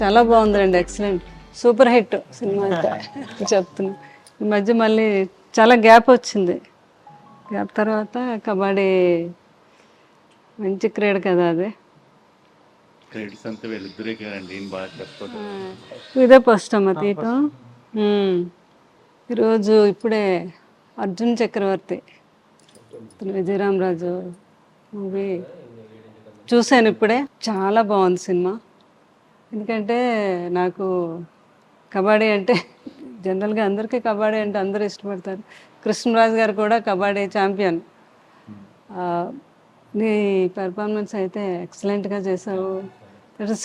చాలా బాగుందండి excellent super hit cinema అయితే. చెప్తున్నా. ఈ మధ్య మళ్ళీ చాలా గ్యాప్ వచ్చింది. గ్యాప్ తర్వాత కబడ్డీ మంచి క్రీడ కదా అది. ఇదే ఫస్ట్ అమ్మ తీయటం. ఈరోజు ఇప్పుడే అర్జున్ చక్రవర్తి విజయరామరాజు మూవీ చూశాను ఇప్పుడే. చాలా బాగుంది సినిమా. ఎందుకంటే నాకు కబడ్డీ అంటే జనరల్గా అందరికీ కబడ్డీ అంటే అందరూ ఇష్టపడతారు. కృష్ణరాజు గారు కూడా కబడ్డీ ఛాంపియన్. నీ పెర్ఫార్మెన్స్ అయితే ఎక్సలెంట్గా చేసావు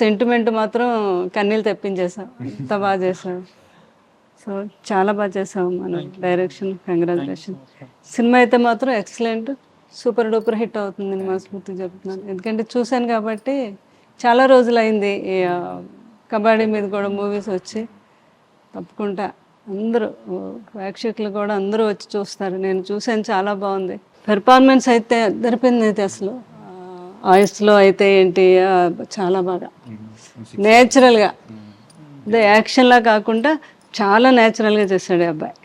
సెంటిమెంట్ మాత్రం కన్నీళ్ళు తెప్పించేసావు ఎంత బాగా చేసావు సో చాలా బాగా చేసావు మన డైరెక్షన్ కంగ్రాచులేషన్ సినిమా అయితే మాత్రం ఎక్సలెంట్ సూపర్ డూపర్ హిట్ అవుతుంది. మనస్ఫూర్తిగా చెప్తున్నాను. ఎందుకంటే చూశాను కాబట్టి చాలా రోజులైంది కబడ్డీ మీద కూడా మూవీస్ వచ్చి. తప్పకుండా అందరూ ప్రేక్షకులు కూడా అందరూ వచ్చి చూస్తారు. నేను చూశాను చాలా బాగుంది. పెర్ఫార్మెన్స్ అయితే దరిపింది అయితే అసలు. ఆయుస్లో అయితే ఏంటి చాలా బాగా. నేచురల్గా అదే యాక్షన్లా కాకుండా చాలా నేచురల్గా చేశాడు ఈ అబ్బాయి.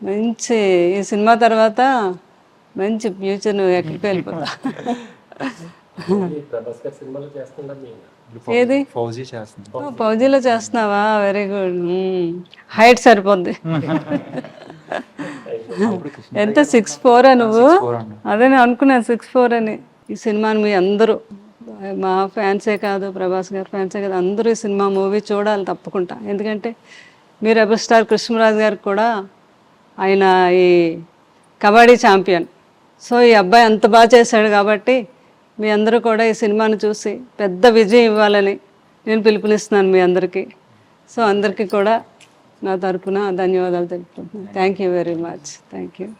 మంచి ఈ సినిమా తర్వాత మంచి ఫ్యూచర్ నువ్వు ఎక్కడికి వెళ్ళిపోతా. ఏది? ఫౌజీ ఫౌజీలో చేస్తున్నావా? వెరీ గుడ్ హైట్ సరిపోద్ది. ఎంత? సిక్స్ ఫోర్ నువ్వు? అదే నేను అనుకున్నాను సిక్స్ ఫోర్ అని. ఈ సినిమాని మీ అందరూ మా ఫ్యాన్సే కాదు ప్రభాస్ గారి ఫ్యాన్సే కాదు అందరూ ఈ సినిమా మూవీ చూడాలి తప్పకుండా ఎందుకంటే మీరు రెబల్ స్టార్ కృష్ణరాజు గారికి కూడా ఆయన ఈ కబడ్డీ ఛాంపియన్. సో ఈ అబ్బాయి అంత బాగా చేశాడు కాబట్టి మీ అందరూ కూడా ఈ సినిమాను చూసి పెద్ద విజయం ఇవ్వాలని నేను పిలుపునిస్తున్నాను మీ అందరికీ. సో అందరికీ కూడా నా తరపున ధన్యవాదాలు తెలుపుతున్నాను thank you very much thank you